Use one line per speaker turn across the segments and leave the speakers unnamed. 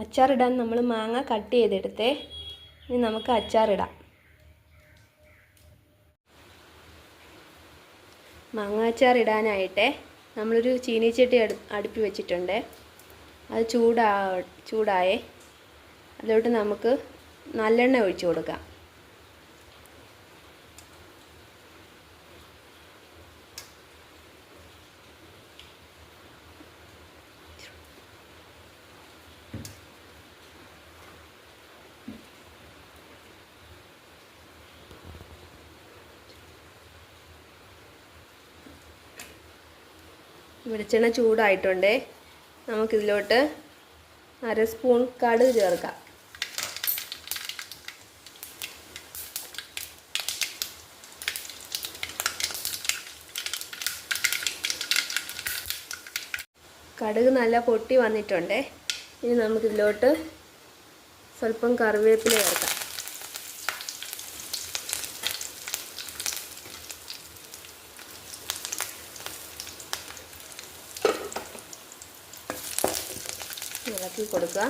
അച്ചാറിടാൻ നമ്മൾ മാങ്ങ കട്ട് ചെയ്തെടുത്തേ. ഇനി നമുക്ക് അച്ചാറിടാം. മാങ്ങ അച്ചാർ ഇടാനായിട്ടേ നമ്മളൊരു ചീനിച്ചട്ടി അടു അടുപ്പി വെച്ചിട്ടുണ്ട്. അത് ചൂടാ ചൂടായേ അതിലോട്ട് നമുക്ക് നല്ലെണ്ണ ഒഴിച്ചു കൊടുക്കാം. വെളിച്ചെണ്ണ ചൂടായിട്ടുണ്ടേ. നമുക്കിതിലോട്ട് അര സ്പൂൺ കടുക് ചേർക്കാം. കടുക് നല്ല പൊട്ടി വന്നിട്ടുണ്ടേ. ഇനി നമുക്കിതിലോട്ട് സ്വല്പം കറിവേപ്പില ചേർക്കാം. ഇളക്കി കൊടുക്കുക.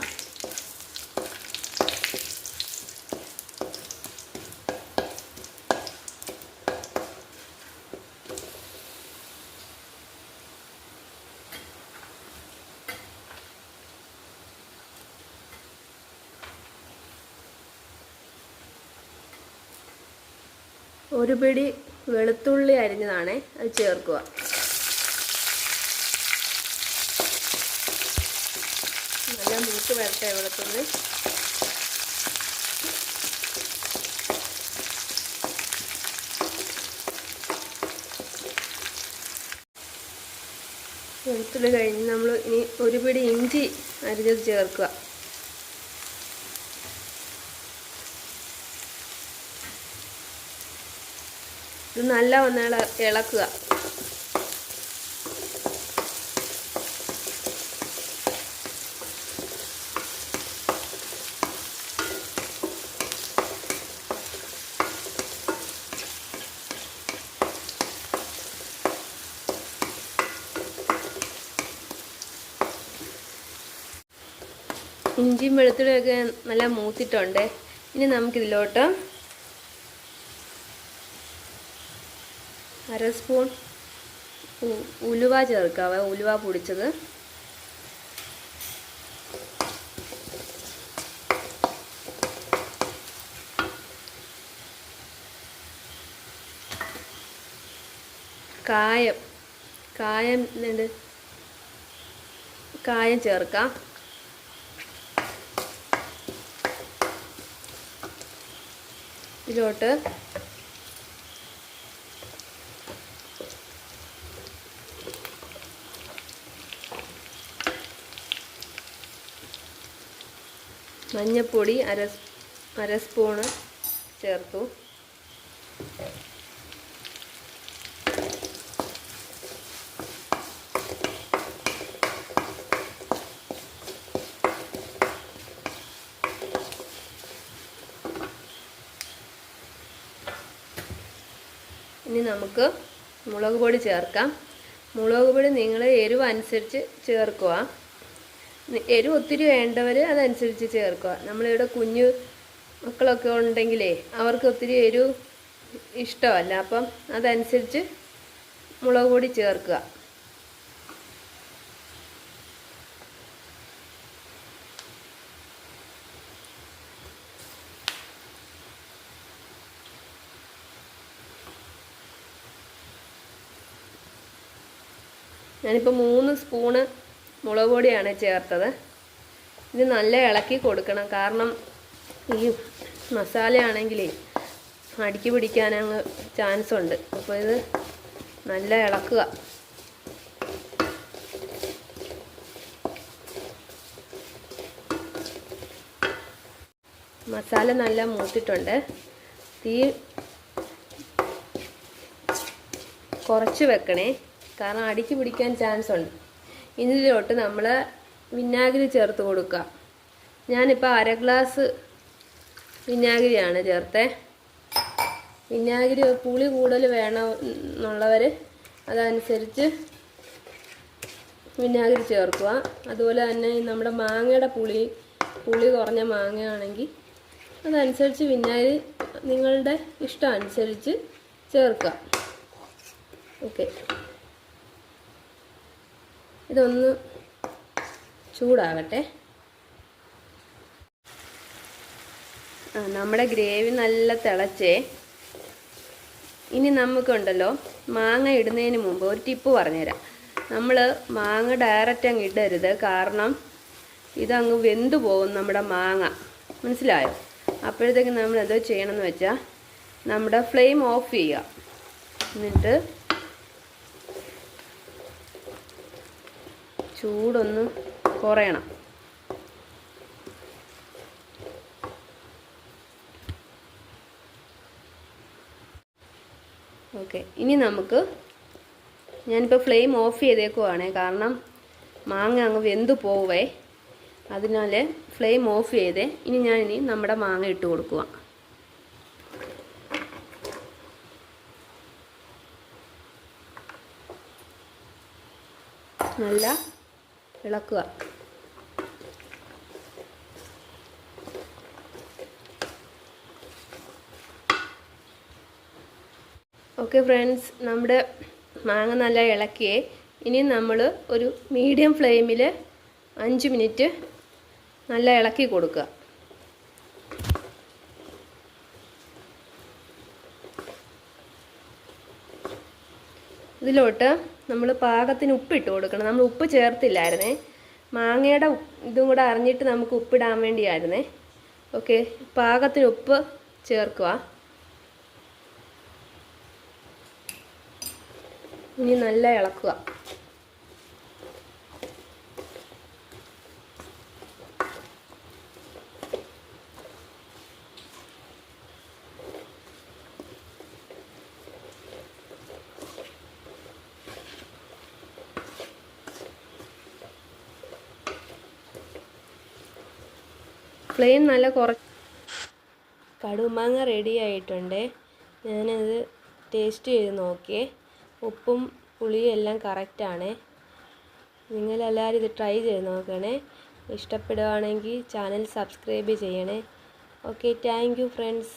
ഒരു പിടി വെളുത്തുള്ളി അരിഞ്ഞതാണേ. അത് ചേർക്കുക. നല്ല മൂത്ത് വരട്ടെ വെളുത്തുള്ളി വെളുത്തുള്ളി കഴിഞ്ഞ് നമ്മൾ ഇനി ഒരു പിടി ഇഞ്ചി അരിഞ്ഞത് ചേർക്കുക. ഇത് നല്ല വന്നാൽ ഇളക്കുക. ഇഞ്ചിയും വെളുത്തുള്ളിയൊക്കെ നല്ല മൂത്തിട്ടുണ്ട്. ഇനി നമുക്കിതിലോട്ട് അര സ്പൂൺ ഉലുവ ചേർക്കാവേ ഉലുവ പൊടിച്ചത്. കായം. കായം ഉണ്ട് കായം ചേർക്കാം. ഇതിലോട്ട് മഞ്ഞപ്പൊടി അര അര സ്പൂണ് ചേർത്തു. ഇനി നമുക്ക് മുളക് പൊടി ചേർക്കാം. മുളക് പൊടി നിങ്ങൾ എരിവ് അനുസരിച്ച് ചേർക്കുക. എരിവ് ഒത്തിരി വേണ്ടവർ അതനുസരിച്ച് ചേർക്കുക. നമ്മളിവിടെ കുഞ്ഞു മക്കളൊക്കെ ഉണ്ടെങ്കിലേ അവർക്ക് ഒത്തിരി എരിവ് ഇഷ്ടമല്ല. അപ്പം അതനുസരിച്ച് മുളക് പൊടി ചേർക്കുക. ഞാനിപ്പോൾ മൂന്ന് സ്പൂണ് മുളക് പൊടിയാണ് ചേർത്തത്. ഇത് നല്ല ഇളക്കി കൊടുക്കണം. കാരണം ഈ മസാലയാണെങ്കിലേ അടിക്ക് പിടിക്കാൻ അങ്ങ് ചാൻസ് ഉണ്ട്. അപ്പോൾ ഇത് നല്ല ഇളക്കുക. മസാല നല്ല മൂത്തിട്ടുണ്ട്. തീ കുറച്ച് വെക്കണേ. കാരണം അടിക്ക് പിടിക്കാൻ ചാൻസ് ഉണ്ട്. ഇതിലോട്ട് നമ്മൾ വിനാഗിരി ചേർത്ത് കൊടുക്കുക. ഞാനിപ്പോൾ അര ഗ്ലാസ് വിനാഗിരിയാണ് ചേർത്തേ. വിനാഗിരി പുളി കൂടുതൽ വേണം എന്നുള്ളവർ അതനുസരിച്ച് വിനാഗിരി ചേർക്കുക. അതുപോലെ തന്നെ നമ്മുടെ മാങ്ങയുടെ പുളി പുളി കുറഞ്ഞ മാങ്ങയാണെങ്കിൽ അതനുസരിച്ച് വിനാഗിരി നിങ്ങളുടെ ഇഷ്ടം അനുസരിച്ച് ചേർക്കുക. ഓക്കെ ഇതൊന്ന് ചൂടാകട്ടെ ആ നമ്മുടെ ഗ്രേവി നല്ല തിളച്ചേ. ഇനി നമുക്കുണ്ടല്ലോ മാങ്ങ ഇടുന്നതിന് മുമ്പ് ഒരു ടിപ്പ് പറഞ്ഞുതരാം. നമ്മൾ മാങ്ങ ഡയറക്റ്റ് അങ്ങ് ഇടരുത്. കാരണം ഇതങ്ങ് വെന്തു പോകും നമ്മുടെ മാങ്ങ. മനസ്സിലായോ? അപ്പോഴത്തേക്ക് നമ്മൾ എന്തോ ചെയ്യണമെന്ന് വെച്ചാൽ നമ്മുടെ ഫ്ലെയിം ഓഫ് ചെയ്യുക. എന്നിട്ട് ചൂടൊന്ന് കുറയണം. ഓക്കെ ഇനി നമുക്ക് ഞാനിപ്പോൾ ഫ്ലെയിം ഓഫ് ചെയ്തേക്കുവാണ്. കാരണം മാങ്ങ അങ്ങ് വെന്തു പോവേ. അതിനാൽ ഫ്ലെയിം ഓഫ് ചെയ്തേ. ഇനി ഞാൻ ഇനി നമ്മുടെ മാങ്ങ ഇട്ട് കൊടുക്കുക നല്ല ഇളക്കുക. ഓക്കെ ഫ്രണ്ട്സ് നമ്മുടെ മാങ്ങ നല്ല ഇളക്കിയേ. ഇനി നമ്മൾ ഒരു മീഡിയം ഫ്ലെയിമിൽ അഞ്ച് മിനിറ്റ് നല്ല ഇളക്കി കൊടുക്കുക. ഇതിലോട്ട് നമ്മൾ പാകത്തിന് ഉപ്പിട്ട് കൊടുക്കണം. നമ്മൾ ഉപ്പ് ചേർത്തില്ലായിരുന്നേ. മാങ്ങയുടെ ഇതും കൂടെ അറിഞ്ഞിട്ട് നമുക്ക് ഉപ്പിടാൻ വേണ്ടിയായിരുന്നേ. ഓക്കെ പാകത്തിന് ഉപ്പ് ചേർക്കുക ഇനി നല്ല ഇളക്കുക. ഫ്ലെയിം നല്ല കുറ കടുമാങ്ങ റെഡി ആയിട്ടുണ്ട്. ഞാനത് ടേസ്റ്റ് ചെയ്ത് നോക്കിയേ. ഉപ്പും പുളിയും എല്ലാം കറക്റ്റാണ് നിങ്ങളെല്ലാവരും ഇത് ട്രൈ ചെയ്ത് നോക്കണേ. ഇഷ്ടപ്പെടുകയാണെങ്കിൽ ചാനൽ സബ്സ്ക്രൈബ് ചെയ്യണേ. Okay thank friends